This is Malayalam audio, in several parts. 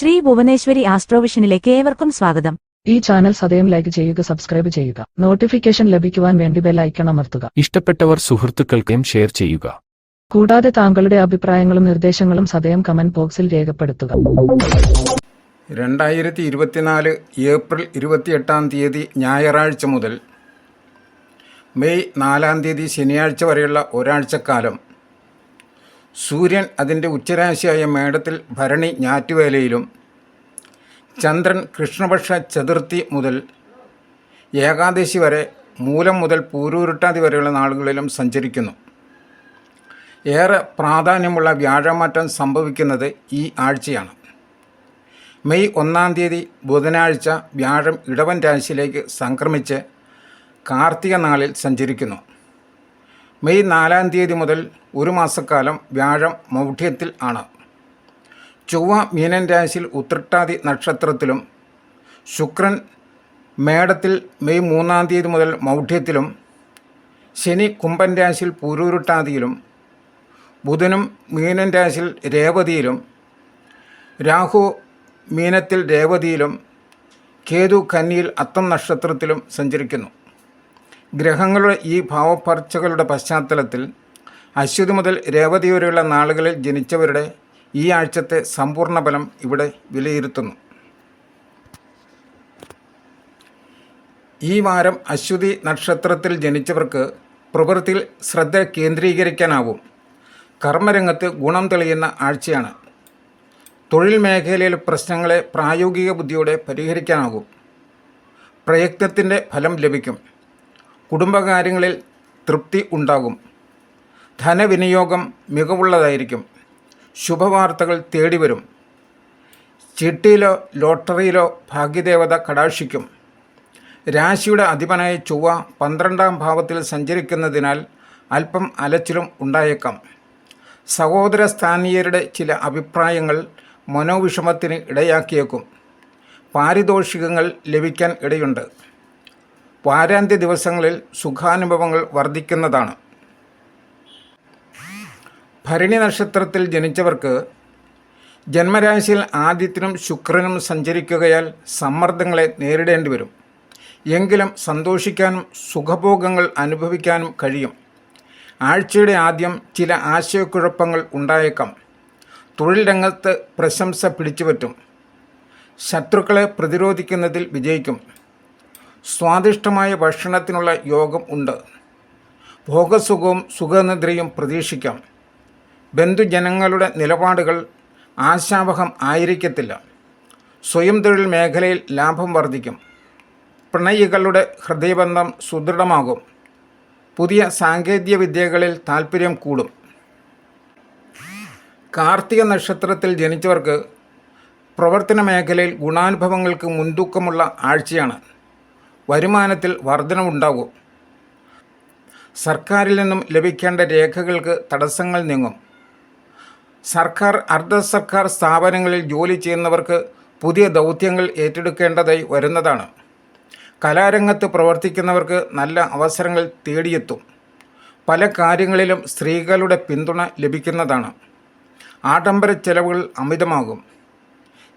ശ്രീ ഭുവനേശ്വരി ആസ്ട്രോവിഷനിലേക്ക് ഏവർക്കും സ്വാഗതം. ഈ ചാനൽ സദയം ലൈക്ക് ചെയ്യുക സബ്സ്ക്രൈബ് ചെയ്യുക. നോട്ടിഫിക്കേഷൻ ലഭിക്കുവാൻ വേണ്ടി ബെൽ ഐക്കൺ അമർത്തുക. ഇഷ്ടപ്പെട്ടവർ സുഹൃത്തുക്കൾക്കും ഷെയർ ചെയ്യുക. കൂടാതെ താങ്കളുടെ അഭിപ്രായങ്ങളും നിർദ്ദേശങ്ങളും സദയം കമന്റ് ബോക്സിൽ രേഖപ്പെടുത്തുക. രണ്ടായിരത്തി ഇരുപത്തിനാല് ഏപ്രിൽ ഇരുപത്തിയെട്ടാം തീയതി ഞായറാഴ്ച മുതൽ മെയ് നാലാം തീയതി ശനിയാഴ്ച വരെയുള്ള ഒരാഴ്ചക്കാലം സൂര്യൻ അതിന്റെ ഉച്ചരാശിയായ മേടത്തിൽ ഭരണി ഞാറ്റുവേലയിലും ചന്ദ്രൻ കൃഷ്ണപക്ഷ ചതുർത്ഥി മുതൽ ഏകാദശി വരെ മൂലം മുതൽ പൂരൂരുട്ടാതി വരെയുള്ള നാളുകളിലും സഞ്ചരിക്കുന്നു. ഏറെ പ്രാധാന്യമുള്ള വ്യാഴമാറ്റം സംഭവിക്കുന്നത് ഈ ആഴ്ചയാണ്. മെയ് ഒന്നാം തീയതി ബുധനാഴ്ച വ്യാഴം ഇടവൻ രാശിയിലേക്ക് സംക്രമിച്ച് കാർത്തിക നാളിൽ സഞ്ചരിക്കുന്നു. മെയ് നാലാം തീയതി മുതൽ ഒരു മാസക്കാലം വ്യാഴം മൗഢ്യത്തിൽ ആണ്. ചൊവ്വ മീനൻ രാശിയിൽ ഉത്രട്ടാതി നക്ഷത്രത്തിലും ശുക്രൻ മേടത്തിൽ മെയ് മൂന്നാം തീയതി മുതൽ മൗഢ്യത്തിലും ശനി കുംഭൻ രാശിയിൽ പൂരൂരുട്ടാതിയിലും ബുധനും മീനൻ രാശിയിൽ രേവതിയിലും രാഹു മീനത്തിൽ രേവതിയിലും കേതു കന്നിയിൽ അത്തം നക്ഷത്രത്തിലും സഞ്ചരിക്കുന്നു. ഗ്രഹങ്ങളുടെ ഈ ഭാവപ്പർച്ചകളുടെ പശ്ചാത്തലത്തിൽ അശ്വതി മുതൽ രേവതി വരെയുള്ള നാളുകളിൽ ജനിച്ചവരുടെ ഈ ആഴ്ചത്തെ സമ്പൂർണ ഫലം ഇവിടെ വിലയിരുത്തുന്നു. ഈ വാരം അശ്വതി നക്ഷത്രത്തിൽ ജനിച്ചവർക്ക് പ്രവൃത്തിയിൽ ശ്രദ്ധ കേന്ദ്രീകരിക്കാനാവും. കർമ്മരംഗത്ത് ഗുണം തെളിയുന്ന ആഴ്ചയാണ്. തൊഴിൽ മേഖലയിലെ പ്രശ്നങ്ങളെ പ്രായോഗിക ബുദ്ധിയോടെ പരിഹരിക്കാനാകും പ്രയത്നത്തിന്റെ ഫലം ലഭിക്കും. കുടുംബകാര്യങ്ങളിൽ തൃപ്തി ഉണ്ടാകും. ധനവിനിയോഗം മികവുള്ളതായിരിക്കും. ശുഭവാർത്തകൾ തേടി വരും ചിട്ടിയിലോ ലോട്ടറിയിലോ ഭാഗ്യദേവത കടാക്ഷിക്കും. രാശിയുടെ അധിപനായ ചൊവ്വ പന്ത്രണ്ടാം ഭാവത്തിൽ സഞ്ചരിക്കുന്നതിനാൽ അല്പം അലച്ചിലും ഉണ്ടായേക്കാം. സഹോദര സ്ഥാനീയരുടെ ചില അഭിപ്രായങ്ങൾ മനോവിഷമത്തിന് ഇടയാക്കിയേക്കും. പാരിതോഷികങ്ങൾ ലഭിക്കാൻ ഇടയുണ്ട്. വാരാന്ത്യ ദിവസങ്ങളിൽ സുഖാനുഭവങ്ങൾ വർദ്ധിക്കുന്നതാണ്. ഭരണി നക്ഷത്രത്തിൽ ജനിച്ചവർക്ക് ജന്മരാശിയിൽ ആദിത്യനും ശുക്രനും സഞ്ചരിക്കുകയാൽ സമ്മർദ്ദങ്ങളെ നേരിടേണ്ടി വരും. എങ്കിലും സന്തോഷിക്കാനും സുഖഭോഗങ്ങൾ അനുഭവിക്കാനും കഴിയും. ആഴ്ചയുടെ ആദ്യം ചില ആശയക്കുഴപ്പങ്ങൾ ഉണ്ടായേക്കാം. തൊഴിൽ രംഗത്ത് പ്രശംസ പിടിച്ചുപറ്റും. ശത്രുക്കളെ പ്രതിരോധിക്കുന്നതിൽ വിജയിക്കും. സ്വാദിഷ്ടമായ ഭക്ഷണത്തിനുള്ള യോഗം ഉണ്ട്. ഭോഗസുഖവും സുഖനിദ്രയും പ്രതീക്ഷിക്കാം. ബന്ധുജനങ്ങളുടെ നിലപാടുകൾ ആശാവഹം ആയിരിക്കത്തില്ല. സ്വയം തൊഴിൽ മേഖലയിൽ ലാഭം വർദ്ധിക്കും. പ്രണയികളുടെ ഹൃദയബന്ധം സുദൃഢമാകും. പുതിയ സാങ്കേതിക വിദ്യകളിൽ താൽപ്പര്യം കൂടും. കാർത്തിക നക്ഷത്രത്തിൽ ജനിച്ചവർക്ക് പ്രവർത്തന മേഖലയിൽ ഗുണാനുഭവങ്ങൾക്ക് മുൻതൂക്കമുള്ള ആഴ്ചയാണ്. വരുമാനത്തിൽ വർധനവുണ്ടാകും. സർക്കാരിൽ നിന്നും ലഭിക്കേണ്ട രേഖകൾക്ക് തടസ്സങ്ങൾ നീങ്ങും. സർക്കാർ അർദ്ധ സർക്കാർ സ്ഥാപനങ്ങളിൽ ജോലി ചെയ്യുന്നവർക്ക് പുതിയ ദൗത്യങ്ങൾ ഏറ്റെടുക്കേണ്ടതായി വരുന്നതാണ്. കലാരംഗത്ത് പ്രവർത്തിക്കുന്നവർക്ക് നല്ല അവസരങ്ങൾ തേടിയെത്തും. പല കാര്യങ്ങളിലും സ്ത്രീകളുടെ പിന്തുണ ലഭിക്കുന്നതാണ്. ആഡംബര ചെലവുകൾ അമിതമാകും.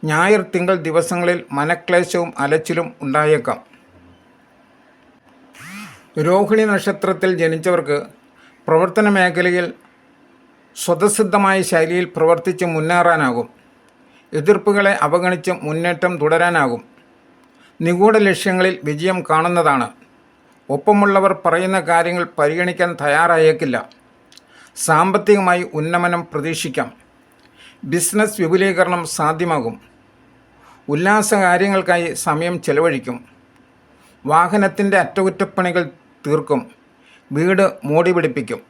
ഞായർ തിങ്കൾ ദിവസങ്ങളിൽ മനക്ലേശവും അലച്ചിലും ഉണ്ടായേക്കാം. രോഹിണി നക്ഷത്രത്തിൽ ജനിച്ചവർക്ക് പ്രവർത്തന മേഖലയിൽ സ്വതസിദ്ധമായ ശൈലിയിൽ പ്രവർത്തിച്ച് മുന്നേറാനാകും. എതിർപ്പുകളെ അവഗണിച്ച് മുന്നേറ്റം തുടരാനാകും. നിഗൂഢ ലക്ഷ്യങ്ങളിൽ വിജയം കാണുന്നതാണ്. ഒപ്പമുള്ളവർ പറയുന്ന കാര്യങ്ങൾ പരിഗണിക്കാൻ തയ്യാറായേക്കില്ല. സാമ്പത്തികമായി ഉന്നമനം പ്രതീക്ഷിക്കാം. ബിസിനസ് വിപുലീകരണം സാധ്യമാകും. ഉല്ലാസ കാര്യങ്ങൾക്കായി സമയം ചെലവഴിക്കും. വാഹനത്തിന്റെ അറ്റകുറ്റപ്പണികൾ തീർക്കും. വീട് മോടി പിടിപ്പിക്കും.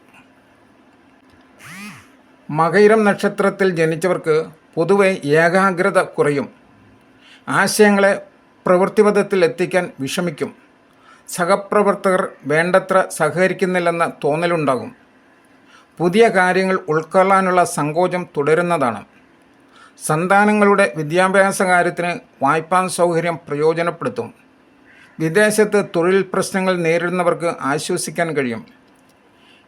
മകയിരം നക്ഷത്രത്തിൽ ജനിച്ചവർക്ക് പൊതുവെ ഏകാഗ്രത കുറയും. ആശയങ്ങളെ പ്രവൃത്തിപഥത്തിൽ എത്തിക്കാൻ വിഷമിക്കും. സഹപ്രവർത്തകർ വേണ്ടത്ര സഹകരിക്കുന്നില്ലെന്ന തോന്നലുണ്ടാകും. പുതിയ കാര്യങ്ങൾ ഉൾക്കൊള്ളാനുള്ള സങ്കോചം തുടരുന്നതാണ്. സന്താനങ്ങളുടെ വിദ്യാഭ്യാസ കാര്യത്തിന് വായ്പാ സൗകര്യം പ്രയോജനപ്പെടുത്തും. വിദേശത്ത് തൊഴിൽ പ്രശ്നങ്ങൾ നേരിടുന്നവർക്ക് ആശ്വസിക്കാൻ കഴിയും.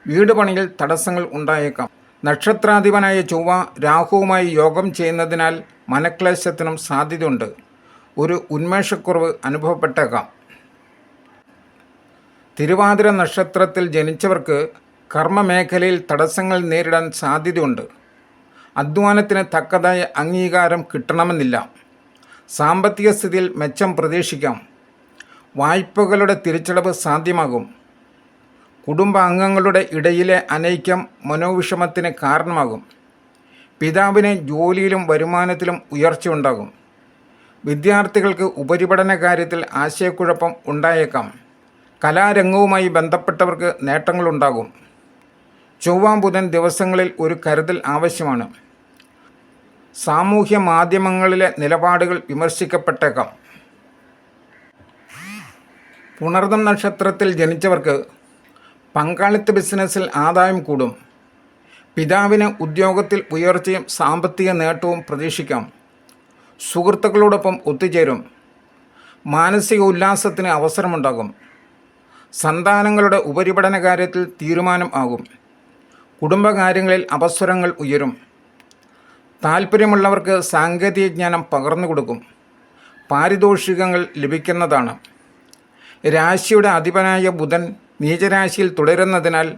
വീട് പണിയിൽ തടസ്സങ്ങൾ ഉണ്ടായേക്കാം. നക്ഷത്രാധിപനായ ചൊവ്വ രാഹുവുമായി യോഗം ചെയ്യുന്നതിനാൽ മനക്ലേശത്തിനും സാധ്യതയുണ്ട്. ഒരു ഉന്മേഷക്കുറവ് അനുഭവപ്പെട്ടേക്കാം. തിരുവാതിര നക്ഷത്രത്തിൽ ജനിച്ചവർക്ക് കർമ്മമേഖലയിൽ തടസ്സങ്ങൾ നേരിടാൻ സാധ്യതയുണ്ട്. അധ്വാനത്തിന് തക്കതായ അംഗീകാരം കിട്ടണമെന്നില്ല. സാമ്പത്തിക സ്ഥിതിയിൽ മെച്ചം പ്രതീക്ഷിക്കാം. വായ്പകളുടെ തിരിച്ചടവ് സാധ്യമാകും. കുടുംബാംഗങ്ങളുടെ ഇടയിലെ അനൈക്യം മനോവിഷമത്തിന് കാരണമാകും. പിതാവിന് ജോലിയിലും വരുമാനത്തിലും ഉയർച്ച ഉണ്ടാകും. വിദ്യാർത്ഥികൾക്ക് ഉപരിപഠന കാര്യത്തിൽ ആശയക്കുഴപ്പം ഉണ്ടായേക്കാം. കലാരംഗവുമായി ബന്ധപ്പെട്ടവർക്ക് നേട്ടങ്ങളുണ്ടാകും ചൊവ്വാം ബുധൻ ദിവസങ്ങളിൽ ഒരു കരുതൽ ആവശ്യമാണ്. സാമൂഹ്യ മാധ്യമങ്ങളിലെ നിലപാടുകൾ വിമർശിക്കപ്പെട്ടേക്കാം. പുണർദം നക്ഷത്രത്തിൽ ജനിച്ചവർക്ക് പങ്കാളിത്ത ബിസിനസ്സിൽ ആദായം കൂടും. പിതാവിന് ഉദ്യോഗത്തിൽ ഉയർച്ചയും സാമ്പത്തിക നേട്ടവും പ്രതീക്ഷിക്കാം. സുഹൃത്തുക്കളോടൊപ്പം ഒത്തുചേരും. മാനസിക ഉല്ലാസത്തിന് അവസരമുണ്ടാകും. സന്താനങ്ങളുടെ ഉപരിപഠന കാര്യത്തിൽ തീരുമാനം ആകും. കുടുംബകാര്യങ്ങളിൽ അവസരങ്ങൾ ഉയരും. താൽപ്പര്യമുള്ളവർക്ക് സാങ്കേതിക ജ്ഞാനം പകർന്നു കൊടുക്കും പാരിതോഷികങ്ങൾ ലഭിക്കുന്നതാണ്. രാശിയുടെ അധിപനായ ബുധൻ നീചരാശിയിൽ തുടരുന്നതിനാൽ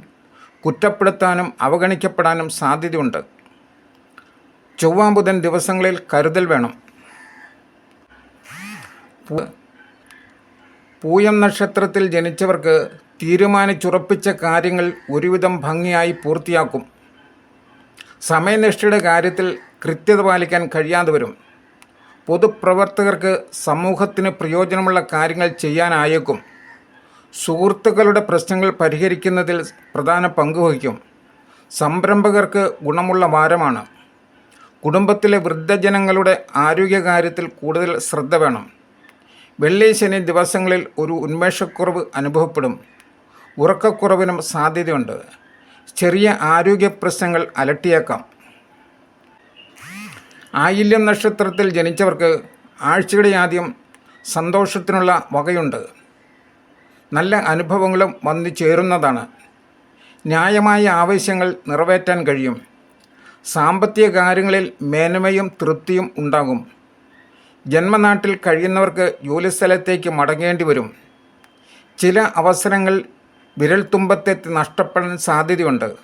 കുറ്റപ്പെടുത്താനും അവഗണിക്കപ്പെടാനും സാധ്യതയുണ്ട്. ചൊവ്വാം ബുധൻ ദിവസങ്ങളിൽ കരുതൽ വേണം. പൂയം നക്ഷത്രത്തിൽ ജനിച്ചവർക്ക് തീരുമാനിച്ചുറപ്പിച്ച കാര്യങ്ങൾ ഒരുവിധം ഭംഗിയായി പൂർത്തിയാക്കും. സമയനിഷ്ഠയുടെ കാര്യത്തിൽ കൃത്യത പാലിക്കാൻ കഴിയാതെ വരും. പൊതുപ്രവർത്തകർക്ക് സമൂഹത്തിന് പ്രയോജനമുള്ള കാര്യങ്ങൾ ചെയ്യാനായേക്കും. സുഹൃത്തുക്കളുടെ പ്രശ്നങ്ങൾ പരിഹരിക്കുന്നതിൽ പ്രധാന പങ്കുവഹിക്കും സംരംഭകർക്ക് ഗുണമുള്ള വാരമാണ്. കുടുംബത്തിലെ വൃദ്ധജനങ്ങളുടെ ആരോഗ്യകാര്യത്തിൽ കൂടുതൽ ശ്രദ്ധ വേണം. വെള്ളി ശനി ദിവസങ്ങളിൽ ഒരു ഉന്മേഷക്കുറവ് അനുഭവപ്പെടും. ഉറക്കക്കുറവിനും സാധ്യതയുണ്ട്. ചെറിയ ആരോഗ്യ പ്രശ്നങ്ങൾ അലട്ടിയേക്കാം. ആയില്യം നക്ഷത്രത്തിൽ ജനിച്ചവർക്ക് ആഴ്ചയുടെ ആദ്യം സന്തോഷത്തിനുള്ള വകയുണ്ട്. നല്ല അനുഭവങ്ങളും വന്നു ചേരുന്നതാണ്. ന്യായമായ ആവശ്യങ്ങൾ നിറവേറ്റാൻ കഴിയും. സാമ്പത്തിക കാര്യങ്ങളിൽ മേന്മയും തൃപ്തിയും ഉണ്ടാകും. ജന്മനാട്ടിൽ കഴിയുന്നവർക്ക് ജോലിസ്ഥലത്തേക്ക് മടങ്ങേണ്ടി വരും. ചില അവസരങ്ങൾ വിരൽത്തുമ്പത്തെത്തി നഷ്ടപ്പെടാൻ സാധ്യതയുണ്ട്.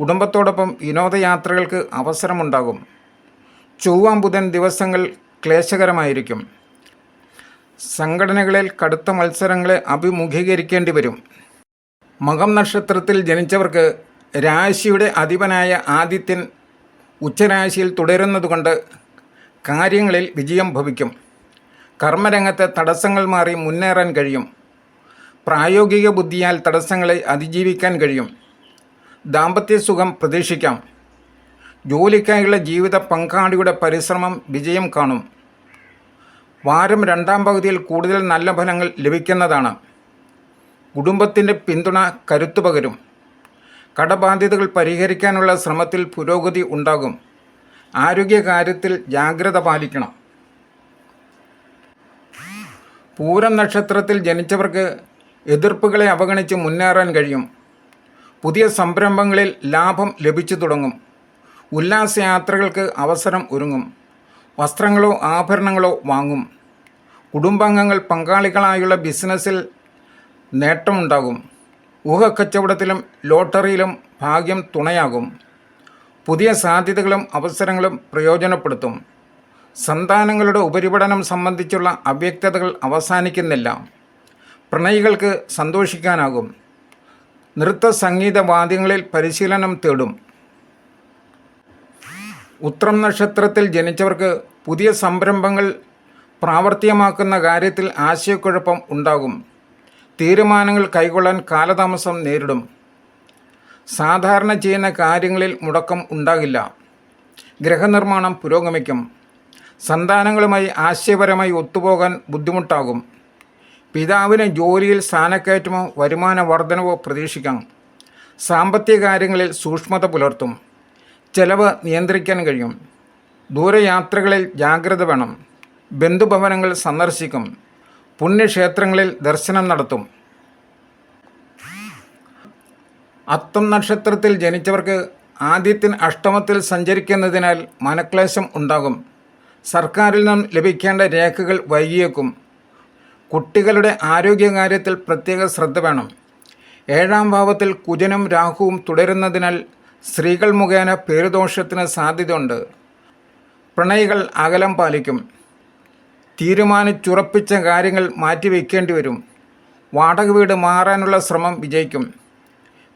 കുടുംബത്തോടൊപ്പം വിനോദയാത്രകൾക്ക് അവസരമുണ്ടാകും. ചൊവ്വാം ബുധൻ ദിവസങ്ങൾ ക്ലേശകരമായിരിക്കും. സംഘടനകളിൽ കടുത്ത മത്സരങ്ങളെ അഭിമുഖീകരിക്കേണ്ടി വരും. മകം നക്ഷത്രത്തിൽ ജനിച്ചവർക്ക് രാശിയുടെ അധിപനായ ആദിത്യൻ ഉച്ചരാശിയിൽ തുടരുന്നതുകൊണ്ട് കാര്യങ്ങളിൽ വിജയം ഭവിക്കും. കർമ്മരംഗത്തെ തടസ്സങ്ങൾ മാറി മുന്നേറാൻ കഴിയും. പ്രായോഗിക ബുദ്ധിയാൽ തടസ്സങ്ങളെ അതിജീവിക്കാൻ കഴിയും. ദാമ്പത്യ സുഖം പ്രതീക്ഷിക്കാം. ജോലിക്കായുള്ള ജീവിത പങ്കാളിയുടെ പരിശ്രമം വിജയം കാണും. വാരം രണ്ടാം പകുതിയിൽ കൂടുതൽ നല്ല ഫലങ്ങൾ ലഭിക്കുന്നതാണ്. കുടുംബത്തിന്റെ പിന്തുണ കരുത്തു പകരും. കടബാധ്യതകൾ പരിഹരിക്കാനുള്ള ശ്രമത്തിൽ പുരോഗതി ഉണ്ടാകും. ആരോഗ്യകാര്യത്തിൽ ജാഗ്രത പാലിക്കണം. പൂരം നക്ഷത്രത്തിൽ ജനിച്ചവർക്ക് എതിർപ്പുകളെ അവഗണിച്ച് മുന്നേറാൻ കഴിയും. പുതിയ സംരംഭങ്ങളിൽ ലാഭം ലഭിച്ചു തുടങ്ങും. ഉല്ലാസയാത്രകൾക്ക് അവസരം ഒരുങ്ങും. വസ്ത്രങ്ങളോ ആഭരണങ്ങളോ വാങ്ങും. കുടുംബാംഗങ്ങൾ പങ്കാളികളായുള്ള ബിസിനസ്സിൽ നേട്ടമുണ്ടാകും. ഊഹക്കച്ചവടത്തിലും ലോട്ടറിയിലും ഭാഗ്യം തുണയാകും. പുതിയ സാധ്യതകളും അവസരങ്ങളും പ്രയോജനപ്പെടുത്തും. സന്താനങ്ങളുടെ ഉപരിപഠനം സംബന്ധിച്ചുള്ള അവ്യക്തതകൾ അവസാനിക്കുന്നില്ല. പ്രണയികൾക്ക് സന്തോഷിക്കാനാകും. നൃത്ത സംഗീത വാദ്യങ്ങളിൽ പരിശീലനം തേടും. ഉത്രം നക്ഷത്രത്തിൽ ജനിച്ചവർക്ക് പുതിയ സംരംഭങ്ങൾ പ്രാവർത്തികമാക്കുന്ന കാര്യത്തിൽ ആശയക്കുഴപ്പം ഉണ്ടാകും. തീരുമാനങ്ങൾ കൈക്കൊള്ളാൻ കാലതാമസം നേരിടും. സാധാരണ ചെയ്യുന്ന കാര്യങ്ങളിൽ മുടക്കം ഉണ്ടാകില്ല. ഗ്രഹനിർമ്മാണം പുരോഗമിക്കും. സന്താനങ്ങളുമായി ആശയപരമായി ഒത്തുപോകാൻ ബുദ്ധിമുട്ടാകും. പിതാവിന് ജോലിയിൽ സ്ഥാനക്കയറ്റമോ വരുമാന വർധനവോ പ്രതീക്ഷിക്കാം. സാമ്പത്തിക കാര്യങ്ങളിൽ സൂക്ഷ്മത പുലർത്തും. ചെലവ് നിയന്ത്രിക്കാൻ കഴിയും. ദൂരയാത്രകളിൽ ജാഗ്രത വേണം. ബന്ധുഭവനങ്ങൾ സന്ദർശിക്കും. പുണ്യക്ഷേത്രങ്ങളിൽ ദർശനം നടത്തും. അത്തം നക്ഷത്രത്തിൽ ജനിച്ചവർക്ക് ആദ്യത്തിന് അഷ്ടമത്തിൽ സഞ്ചരിക്കുന്നതിനാൽ മനക്ലേശം ഉണ്ടാകും. സർക്കാരിൽ നിന്നും ലഭിക്കേണ്ട രേഖകൾ വൈകിയേക്കും. കുട്ടികളുടെ ആരോഗ്യകാര്യത്തിൽ പ്രത്യേക ശ്രദ്ധ വേണം. ഏഴാം ഭാവത്തിൽ കുജനും രാഹുവും തുടരുന്നതിനാൽ സ്ത്രീകൾ മുഖേന പേരുദോഷത്തിന് സാധ്യതയുണ്ട്. പ്രണയികൾ അകലം പാലിക്കും. തീരുമാനിച്ചുറപ്പിച്ച കാര്യങ്ങൾ മാറ്റിവെക്കേണ്ടി വരും. വാടക വീട് മാറാനുള്ള ശ്രമം വിജയിക്കും.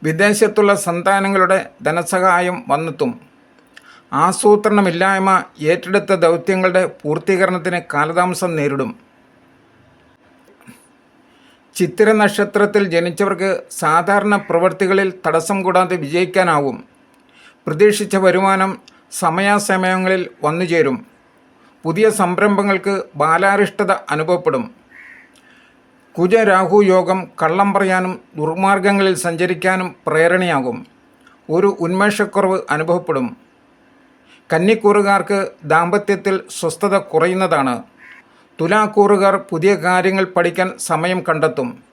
വിദേശത്തുള്ള സന്താനങ്ങളുടെ ധനസഹായം വന്നെത്തും. ആസൂത്രണമില്ലായ്മ ഏറ്റെടുത്ത ദൗത്യങ്ങളുടെ പൂർത്തീകരണത്തിന് കാലതാമസം നേരിടും. ചിത്തിര നക്ഷത്രത്തിൽ ജനിച്ചവർക്ക് സാധാരണ പ്രവൃത്തികളിൽ തടസ്സം കൂടാതെ വിജയിക്കാനാവും. പ്രതീക്ഷിച്ച വരുമാനം സമയാസമയങ്ങളിൽ വന്നുചേരും പുതിയ സംരംഭങ്ങൾക്ക് ബാലാരിഷ്ടത അനുഭവപ്പെടും. കുജരാഹു യോഗം കള്ളം പറയാനും ദുർമാർഗങ്ങളിൽ സഞ്ചരിക്കാനും പ്രേരണയാകും. ഒരു ഉന്മേഷക്കുറവ് അനുഭവപ്പെടും. കന്നിക്കൂറുകാർക്ക് ദാമ്പത്യത്തിൽ സ്വസ്ഥത കുറയുന്നതാണ്. തുലാക്കൂറുകാർ പുതിയ കാര്യങ്ങൾ പഠിക്കാൻ സമയം കണ്ടെത്തും.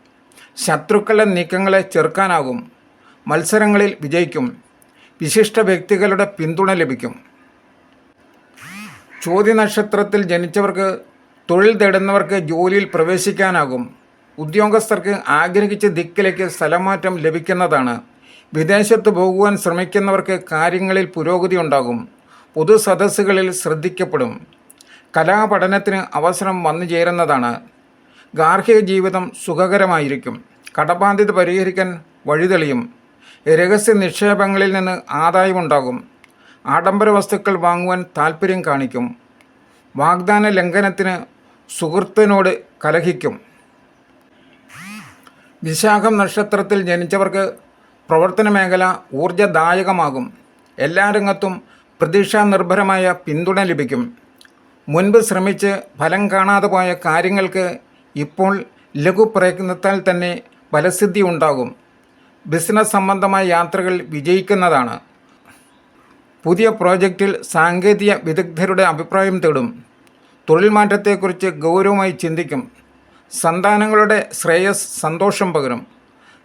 ശത്രുക്കളുടെ നീക്കങ്ങളെ ചെറുക്കാനാകും. മത്സരങ്ങളിൽ വിജയിക്കും. വിശിഷ്ട വ്യക്തികളുടെ പിന്തുണ ലഭിക്കും. ചോദ്യ നക്ഷത്രത്തിൽ ജനിച്ചവർക്ക് തൊഴിൽ തേടുന്നവർക്ക് ജോലിയിൽ പ്രവേശിക്കാനാകും. ഉദ്യോഗസ്ഥർക്ക് ആഗ്രഹിച്ച ദിക്കിലേക്ക് സ്ഥലമാറ്റം ലഭിക്കുന്നതാണ്. വിദേശത്ത് പോകുവാൻ ശ്രമിക്കുന്നവർക്ക് കാര്യങ്ങളിൽ പുരോഗതി ഉണ്ടാകും. പൊതു സദസ്സുകളിൽ ശ്രദ്ധിക്കപ്പെടും. കലാപഠനത്തിന് അവസരം വന്നു ചേരുന്നതാണ്. ഗാർഹിക ജീവിതം സുഖകരമായിരിക്കും. കടബാധ്യത പരിഹരിക്കാൻ വഴിതെളിയും. രഹസ്യ നിക്ഷേപങ്ങളിൽ നിന്ന് ആദായമുണ്ടാകും. ആഡംബര വസ്തുക്കൾ വാങ്ങുവാൻ താൽപ്പര്യം കാണിക്കും. വാഗ്ദാന ലംഘനത്തിന് സുഹൃത്തിനോട് കലഹിക്കും. വിശാഖം നക്ഷത്രത്തിൽ ജനിച്ചവർക്ക് പ്രവർത്തന മേഖല ഊർജദായകമാകും എല്ലാ രംഗത്തും പ്രതീക്ഷാ നിർഭരമായ പിന്തുണ ലഭിക്കും. മുൻപ് ശ്രമിച്ച് ഫലം കാണാതെ പോയ കാര്യങ്ങൾക്ക് ഇപ്പോൾ ലഘു പ്രയത്നത്താൽ തന്നെ ഫലസിദ്ധി ഉണ്ടാകും. ബിസിനസ് സംബന്ധമായ യാത്രകൾ വിജയിക്കുന്നതാണ്. പുതിയ പ്രോജക്റ്റിൽ സാങ്കേതിക വിദഗ്ധരുടെ അഭിപ്രായം തേടും. തൊഴിൽ മാറ്റത്തെക്കുറിച്ച് ഗൗരവമായി ചിന്തിക്കും. സന്താനങ്ങളുടെ ശ്രേയസ് സന്തോഷം പകരും.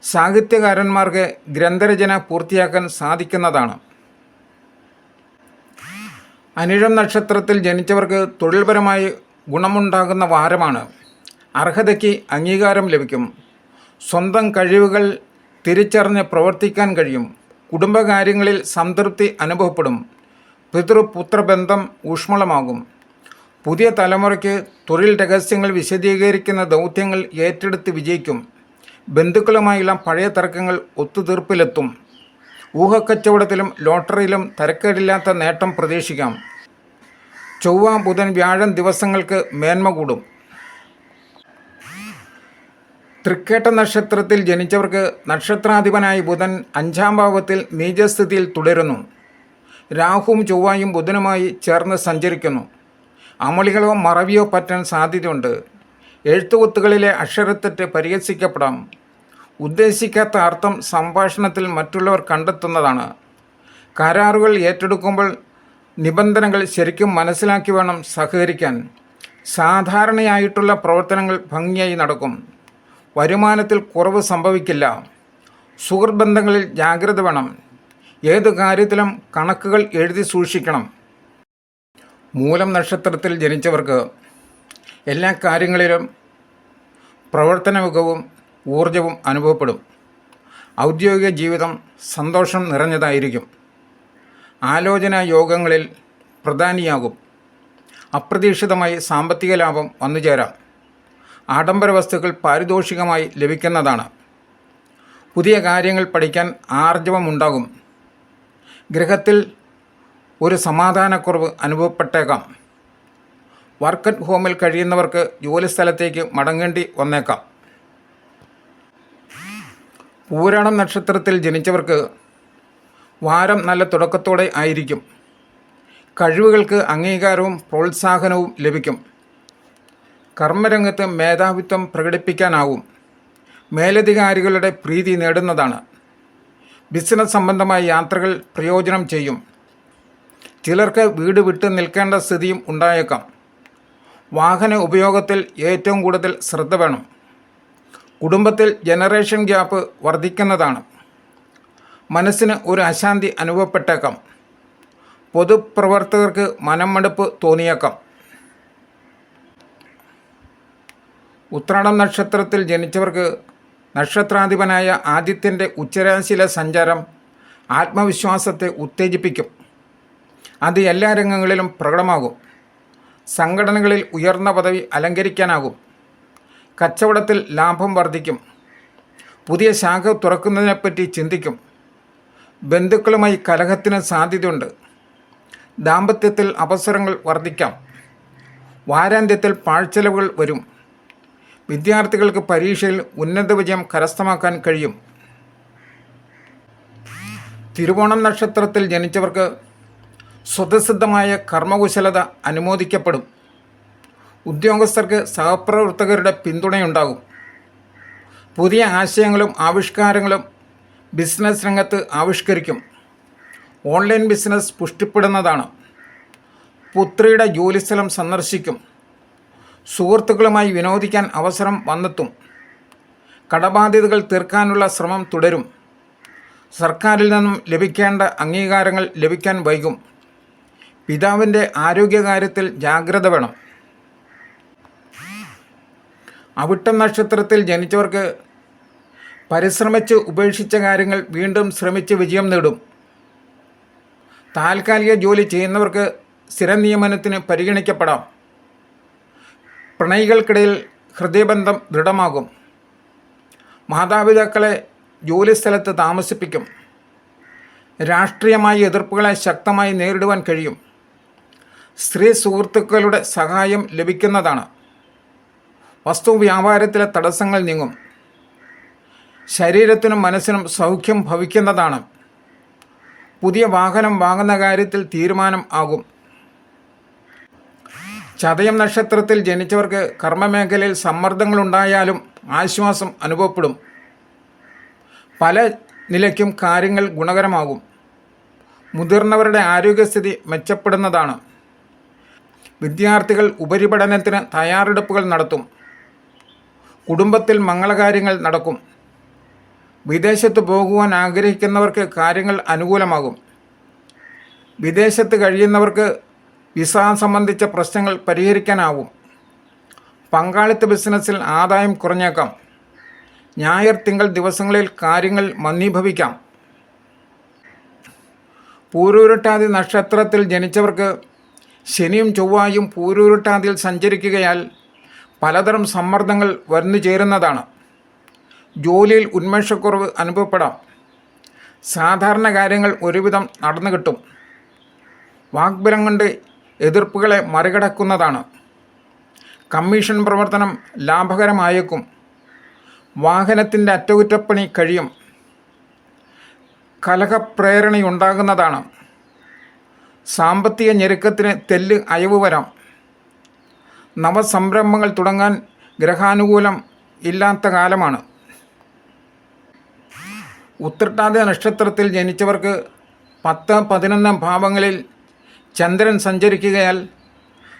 സാഹിത്യകാരന്മാർക്ക് ഗ്രന്ഥരചന പൂർത്തിയാക്കാൻ സാധിക്കുന്നതാണ്. അനിഴം നക്ഷത്രത്തിൽ ജനിച്ചവർക്ക് തൊഴിൽപരമായി ഗുണമുണ്ടാകുന്ന വാരമാണ്. അർഹതയ്ക്ക് അംഗീകാരം ലഭിക്കും. സ്വന്തം കഴിവുകൾ തിരിച്ചറിഞ്ഞ് പ്രവർത്തിക്കാൻ കഴിയും. കുടുംബകാര്യങ്ങളിൽ സംതൃപ്തി അനുഭവപ്പെടും. പിതൃപുത്രബന്ധം ഊഷ്മളമാകും. പുതിയ തലമുറയ്ക്ക് തൊഴിൽ രഹസ്യങ്ങൾ വിശദീകരിക്കുന്ന ദൗത്യങ്ങൾ ഏറ്റെടുത്ത് വിജയിക്കും. ബന്ധുക്കളുമായുള്ള പഴയ തർക്കങ്ങൾ ഒത്തുതീർപ്പിലെത്തും. ഊഹക്കച്ചവടത്തിലും ലോട്ടറിയിലും തരക്കേടില്ലാത്ത നേട്ടം പ്രതീക്ഷിക്കാം. ചൊവ്വ ബുധൻ വ്യാഴം ദിവസങ്ങൾക്ക് മേന്മ കൂടും. തൃക്കേട്ട നക്ഷത്രത്തിൽ ജനിച്ചവർക്ക് നക്ഷത്രാധിപനായ ബുധൻ അഞ്ചാം ഭാവത്തിൽ നീചസ്ഥിതിയിൽ തുടരുന്നു. രാഹുവും ചൊവ്വായും ബുധനുമായി ചേർന്ന് സഞ്ചരിക്കുന്നു. അമളികളോ മറവിയോ പറ്റാൻ സാധ്യതയുണ്ട്. എഴുത്തുകുത്തുകളിലെ അക്ഷരത്തെറ്റ് പരിഹസിക്കപ്പെടാം. ഉദ്ദേശിക്കാത്ത അർത്ഥം സംഭാഷണത്തിൽ മറ്റുള്ളവർ കണ്ടെത്തുന്നതാണ്. കരാറുകൾ ഏറ്റെടുക്കുമ്പോൾ നിബന്ധനകൾ ശരിക്കും മനസ്സിലാക്കി വേണം സഹകരിക്കാൻ. സാധാരണയായിട്ടുള്ള പ്രവർത്തനങ്ങൾ ഭംഗിയായി നടക്കും. വരുമാനത്തിൽ കുറവ് സംഭവിക്കില്ല. സുഹൃത്ത് ബന്ധങ്ങളിൽ ജാഗ്രത വേണം. ഏത് കാര്യത്തിലും കണക്കുകൾ എഴുതി സൂക്ഷിക്കണം. മൂലം നക്ഷത്രത്തിൽ ജനിച്ചവർക്ക് എല്ലാ കാര്യങ്ങളിലും പ്രവർത്തന മികവും ഊർജവും അനുഭവപ്പെടും. ഔദ്യോഗിക ജീവിതം സന്തോഷം നിറഞ്ഞതായിരിക്കും. ആലോചനാ യോഗങ്ങളിൽ പ്രധാനിയാകും. അപ്രതീക്ഷിതമായി സാമ്പത്തിക ലാഭം വന്നുചേരാം. ആഡംബര വസ്തുക്കൾ പാരിതോഷികമായി ലഭിക്കുന്നതാണ്. പുതിയ കാര്യങ്ങൾ പഠിക്കാൻ ആർജവമുണ്ടാകും. ഗ്രഹത്തിൽ ഒരു സമാധാനക്കുറവ് അനുഭവപ്പെട്ടേക്കാം. വർക്ക് അറ്റ് ഹോമിൽ കഴിയുന്നവർക്ക് ജോലിസ്ഥലത്തേക്ക് മടങ്ങേണ്ടി വന്നേക്കാം. പൂരാണം നക്ഷത്രത്തിൽ ജനിച്ചവർക്ക് വാരം നല്ല തുടക്കത്തോടെ ആയിരിക്കും. കഴിവുകൾക്ക് അംഗീകാരവും പ്രോത്സാഹനവും ലഭിക്കും. കർമ്മരംഗത്ത് മേധാവിത്വം പ്രകടിപ്പിക്കാനാവും. മേലധികാരികളുടെ പ്രീതി നേടുന്നതാണ്. ബിസിനസ് സംബന്ധമായ യാത്രകൾ പ്രയോജനം ചെയ്യും. ചിലർക്ക് വീട് വിട്ട് നിൽക്കേണ്ട സ്ഥിതിയും ഉണ്ടായേക്കാം. വാഹന ഉപയോഗത്തിൽ ഏറ്റവും കൂടുതൽ ശ്രദ്ധ വേണം. കുടുംബത്തിൽ ജനറേഷൻ ഗ്യാപ്പ് വർദ്ധിക്കുന്നതാണ്. മനസ്സിന് ഒരു അശാന്തി അനുഭവപ്പെട്ടേക്കാം. പൊതുപ്രവർത്തകർക്ക് മനംമടുപ്പ് തോന്നിയേക്കാം. ഉത്രാടം നക്ഷത്രത്തിൽ ജനിച്ചവർക്ക് നക്ഷത്രാധിപനായ ആദിത്യന്റെ ഉച്ചരാശിയിലെ സഞ്ചാരം ആത്മവിശ്വാസത്തെ ഉത്തേജിപ്പിക്കും. അത് എല്ലാ രംഗങ്ങളിലും പ്രകടമാകും. സംഘടനകളിൽ ഉയർന്ന പദവി അലങ്കരിക്കാനാകും. കച്ചവടത്തിൽ ലാഭം വർദ്ധിക്കും. പുതിയ ശാഖ തുറക്കുന്നതിനെപ്പറ്റി ചിന്തിക്കും. ബന്ധുക്കളുമായി കലഹത്തിന് സാധ്യതയുണ്ട്. ദാമ്പത്യത്തിൽ അവസരങ്ങൾ വർദ്ധിക്കാം. വാരാന്ത്യത്തിൽ പാഴ്ചെലവുകൾ വരും. വിദ്യാർത്ഥികൾക്ക് പരീക്ഷയിൽ ഉന്നത വിജയം കരസ്ഥമാക്കാൻ കഴിയും. തിരുവോണം നക്ഷത്രത്തിൽ ജനിച്ചവർക്ക് സ്വതസിദ്ധമായ കർമ്മകുശലത അനുമോദിക്കപ്പെടും. ഉദ്യോഗസ്ഥർക്ക് സഹപ്രവർത്തകരുടെ പിന്തുണയുണ്ടാകും. പുതിയ ആശയങ്ങളും ആവിഷ്കാരങ്ങളും ബിസിനസ് രംഗത്ത് ആവിഷ്കരിക്കും. ഓൺലൈൻ ബിസിനസ് പുഷ്ടിപ്പെടുന്നതാണ്. പുത്രിയുടെ ജോലിസ്ഥലം സന്ദർശിക്കും. സുഹൃത്തുക്കളുമായി വിനോദിക്കാൻ അവസരം വന്നെത്തും. കടബാധ്യതകൾ തീർക്കാനുള്ള ശ്രമം തുടരും. സർക്കാരിൽ നിന്നും ലഭിക്കേണ്ട അംഗീകാരങ്ങൾ ലഭിക്കാൻ വൈകും. പിതാവിന്റെ ആരോഗ്യകാര്യത്തിൽ ജാഗ്രത വേണം. അവിട്ടം നക്ഷത്രത്തിൽ ജനിച്ചവർക്ക് പരിശ്രമിച്ച് ഉപേക്ഷിച്ച കാര്യങ്ങൾ വീണ്ടും ശ്രമിച്ച് വിജയം നേടും. താൽക്കാലിക ജോലി ചെയ്യുന്നവർക്ക് സ്ഥിര നിയമനത്തിന് പരിഗണിക്കപ്പെടാം. പ്രണയികൾക്കിടയിൽ ഹൃദയബന്ധം ദൃഢമാകും. മാതാപിതാക്കളെ ജോലിസ്ഥലത്ത് താമസിപ്പിക്കും. രാഷ്ട്രീയമായ എതിർപ്പുകളെ ശക്തമായി നേരിടുവാൻ കഴിയും. സ്ത്രീ സുഹൃത്തുക്കളുടെ സഹായം ലഭിക്കുന്നതാണ്. വസ്തു വ്യാപാരത്തിലെ തടസ്സങ്ങൾ നീങ്ങും. ശരീരത്തിനും മനസ്സിനും സൗഖ്യം ഭവിക്കുന്നതാണ്. പുതിയ വാഹനം വാങ്ങുന്ന കാര്യത്തിൽ തീരുമാനം ആകും. ചതയം നക്ഷത്രത്തിൽ ജനിച്ചവർക്ക് കർമ്മമേഖലയിൽ സമ്മർദ്ദങ്ങളുണ്ടായാലും ആശ്വാസം അനുഭവപ്പെടും. പല നിലയ്ക്കും കാര്യങ്ങൾ ഗുണകരമാകും. മുതിർന്നവരുടെ ആരോഗ്യസ്ഥിതി മെച്ചപ്പെടുന്നതാണ്. വിദ്യാർത്ഥികൾ ഉപരിപഠനത്തിന് തയ്യാറെടുപ്പുകൾ നടത്തും. കുടുംബത്തിൽ മംഗളകാര്യങ്ങൾ നടക്കും. വിദേശത്ത് പോകുവാൻ ആഗ്രഹിക്കുന്നവർക്ക് കാര്യങ്ങൾ അനുകൂലമാകും. വിദേശത്ത് കഴിയുന്നവർക്ക് വിസ സംബന്ധിച്ച പ്രശ്നങ്ങൾ പരിഹരിക്കാനാവും. പങ്കാളിത്ത ബിസിനസ്സിൽ ആദായം കുറഞ്ഞേക്കാം. ഞായർ തിങ്കൾ ദിവസങ്ങളിൽ കാര്യങ്ങൾ മന്ദീഭവിക്കാം. പൂരൂരുട്ടാതി നക്ഷത്രത്തിൽ ജനിച്ചവർക്ക് ശനിയും ചൊവ്വായും പൂരൂരുട്ടാതിയിൽ സഞ്ചരിക്കുകയാൽ പലതരം സമ്മർദ്ദങ്ങൾ വന്നു ചേരുന്നതാണ്. ജോലിയിൽ ഉന്മേഷക്കുറവ് അനുഭവപ്പെടാം. സാധാരണ കാര്യങ്ങൾ ഒരുവിധം നടന്നു കിട്ടും. വാഗ്ബലം കൊണ്ട് എതിർപ്പുകളെ മറികടക്കുന്നതാണ്. കമ്മീഷൻ പ്രവർത്തനം ലാഭകരമായേക്കും. വാഹനത്തിന്റെ അറ്റകുറ്റപ്പണി കഴിയും. കലഹപ്രേരണയുണ്ടാകുന്നതാണ്. സാമ്പത്തിക ഞെരുക്കത്തിന് തെല്ല് അയവ് വരാം. നവസംരംഭങ്ങൾ തുടങ്ങാൻ ഗ്രഹാനുകൂലം ഇല്ലാത്ത കാലമാണ്. ഉത്രട്ടാതി നക്ഷത്രത്തിൽ ജനിച്ചവർക്ക് പത്ത് പതിനൊന്ന് ഭാവങ്ങളിൽ ചന്ദ്രൻ സഞ്ചരിക്കുകയാൽ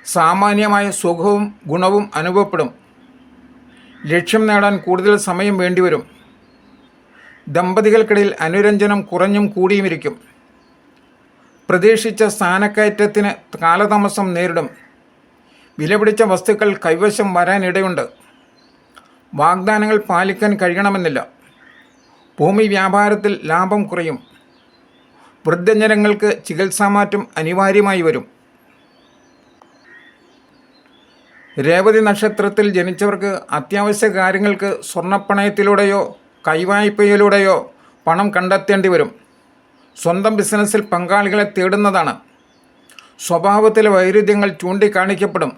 സാമാന്യമായ സുഖവും ഗുണവും അനുഭവപ്പെടും. ലക്ഷ്യം നേടാൻ കൂടുതൽ സമയം വേണ്ടിവരും. ദമ്പതികൾക്കിടയിൽ അനുരഞ്ജനം കുറഞ്ഞും കൂടിയുമിരിക്കും. പ്രതീക്ഷിച്ച സ്ഥാനക്കയറ്റത്തിന് കാലതാമസം നേരിടും. വിലപിടിച്ച വസ്തുക്കൾ കൈവശം വരാനിടയുണ്ട്. വാഗ്ദാനങ്ങൾ പാലിക്കാൻ കഴിയണമെന്നില്ല. ഭൂമി വ്യാപാരത്തിൽ ലാഭം കുറയും. വൃദ്ധജനങ്ങൾക്ക് ചികിത്സാമാറ്റം അനിവാര്യമായി വരും. രേവതി നക്ഷത്രത്തിൽ ജനിച്ചവർക്ക് അത്യാവശ്യ കാര്യങ്ങൾക്ക് സ്വർണപ്പണയത്തിലൂടെയോ കൈവായ്പയിലൂടെയോ പണം കണ്ടെത്തേണ്ടി വരും. സ്വന്തം ബിസിനസ്സിൽ പങ്കാളികളെ തേടുന്നതാണ്. സ്വഭാവത്തിലെ വൈരുദ്ധ്യങ്ങൾ ചൂണ്ടിക്കാണിക്കപ്പെടും.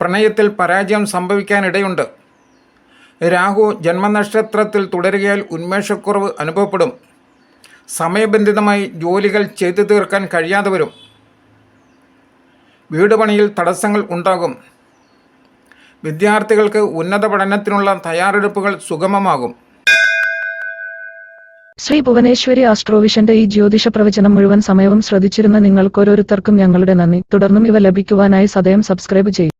പ്രണയത്തിൽ പരാജയം സംഭവിക്കാനിടയുണ്ട്. രാഹു ജന്മനക്ഷത്രത്തിൽ തുടരുകയാൽ ഉന്മേഷക്കുറവ് അനുഭവപ്പെടും. സമയബന്ധിതമായി ജോലികൾ ചെയ്തു തീർക്കാൻ കഴിയാതെ വരും. വീട് പണിയിൽ തടസ്സങ്ങൾ ഉണ്ടാകും. വിദ്യാർത്ഥികൾക്ക് ഉന്നത പഠനത്തിനുള്ള തയ്യാറെടുപ്പുകൾ സുഗമമാകും. ശ്രീ ഭുവനേശ്വരി ആസ്ട്രോവിഷന്റെ ഈ ജ്യോതിഷ പ്രവചനം മുഴുവൻ സമയവും ശ്രദ്ധിച്ചിരുന്ന നിങ്ങൾക്കോരോരുത്തർക്കും ഞങ്ങളുടെ നന്ദി. തുടർന്നും ഇവ ലഭിക്കുവാനായി സദയം സബ്സ്ക്രൈബ് ചെയ്യും.